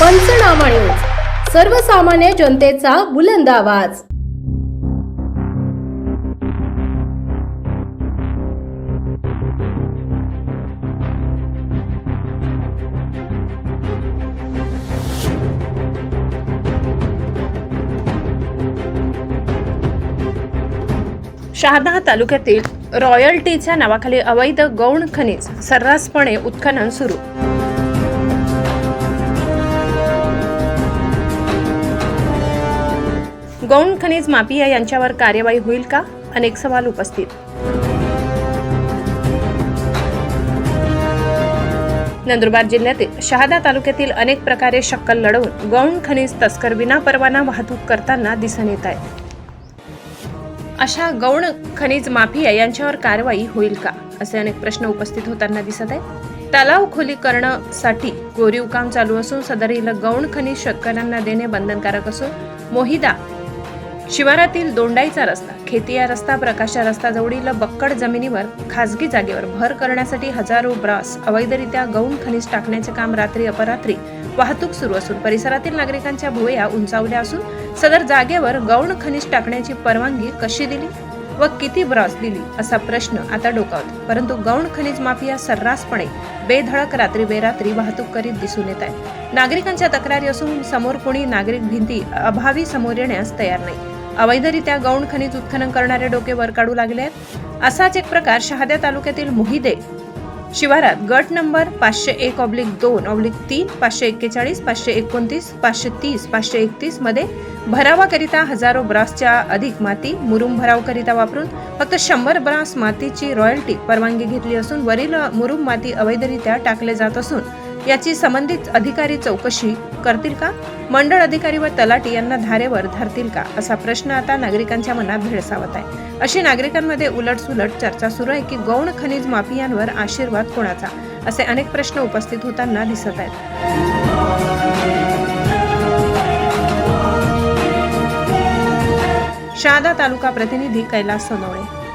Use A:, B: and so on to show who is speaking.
A: पंचनामा न्यूज. सर्वसामान्य जनतेचा बुलंद आवाज.
B: शहादा तालुक्यातील रॉयल्टीच्या नावाखाली अवैध गौण खनिज सर्रासपणे उत्खनन सुरू गौण खनिज माफिया यांच्यावर कार्यवाही होईल का? अनेक सवाल उपस्थित. नंदुरबार जिल्ह्यातील शहादा तालुक्यातील अनेक प्रकारे शक्कल लढवून गौण खनिज तस्कर विना परवाना वाहतूक करताना दिसून येत आहे. अशा गौण खनिज माफिया यांच्यावर कारवाई होईल का? असे अनेक प्रश्न उपस्थित होताना दिसत आहे. तलाव खोलीकरणासाठी कोरीव काम चालू असून सदरील गौण खनिज शेतकऱ्यांना देणे बंधनकारक असून मोहिदा शिवारातील दोंडाईचा रस्ता खेतिया रस्ता प्रकाशा रस्ता जवळील बक्कड जमिनीवर खासगी जागेवर भर करण्यासाठी हजारो ब्रास अवैधरित्या गौण खनिज टाकण्याचे काम रात्री अपरात्री वाहतूक सुरू असून परिसरातील नागरिकांच्या भुवया उंचावल्या असून सदर जागेवर गौण खनिज टाकण्याची परवानगी कशी दिली व किती ब्रॉस दिली असा प्रश्न आता डोकावतो. परंतु गौण खनिज माफिया सर्रासपणे बेधडक रात्री बेरात्री वाहतूक करीत दिसून येत आहे नागरिकांच्या तक्रारी असून समोर कोणी नागरिक भिंती अभावी समोर येण्यास तयार नाही. अवैधरित्या गौण खनिज उत्खनन करणारे डोके वर काढू लागले आहेत. असाच एक प्रकार शहाद्या तालुक्यातील मोहिदे. शिवारात गट नंबर पाचशे एक ऑब्लिक दोन ऑब्लिक तीन पाचशे एक्केचाळीस पाचशे एकोणतीस पाचशे तीस पाचशे एकतीसमध्ये भरावाकरिता हजारो ब्रासच्या अधिक माती मुरुम भरावकरिता वापरून फक्त शंभर ब्रास मातीची रॉयल्टी परवानगी घेतली असून वरील मुरुम माती अवैधरित्या टाकले जात असून याची संबंधित अधिकारी चौकशी करतील का? मंडळ अधिकारी व तलाटी यांना धारेवर धरतील का? असा प्रश्न आता नागरिकांच्या मनात भेडसावत आहे. अशी नागरिकांमध्ये उलटसुलट चर्चा सुरू आहे की गौण खनिज माफियांवर आशीर्वाद कोणाचा? असे अनेक प्रश्न उपस्थित होताना दिसत आहेत. शहादा तालुका प्रतिनिधी कैलास सोनवणे.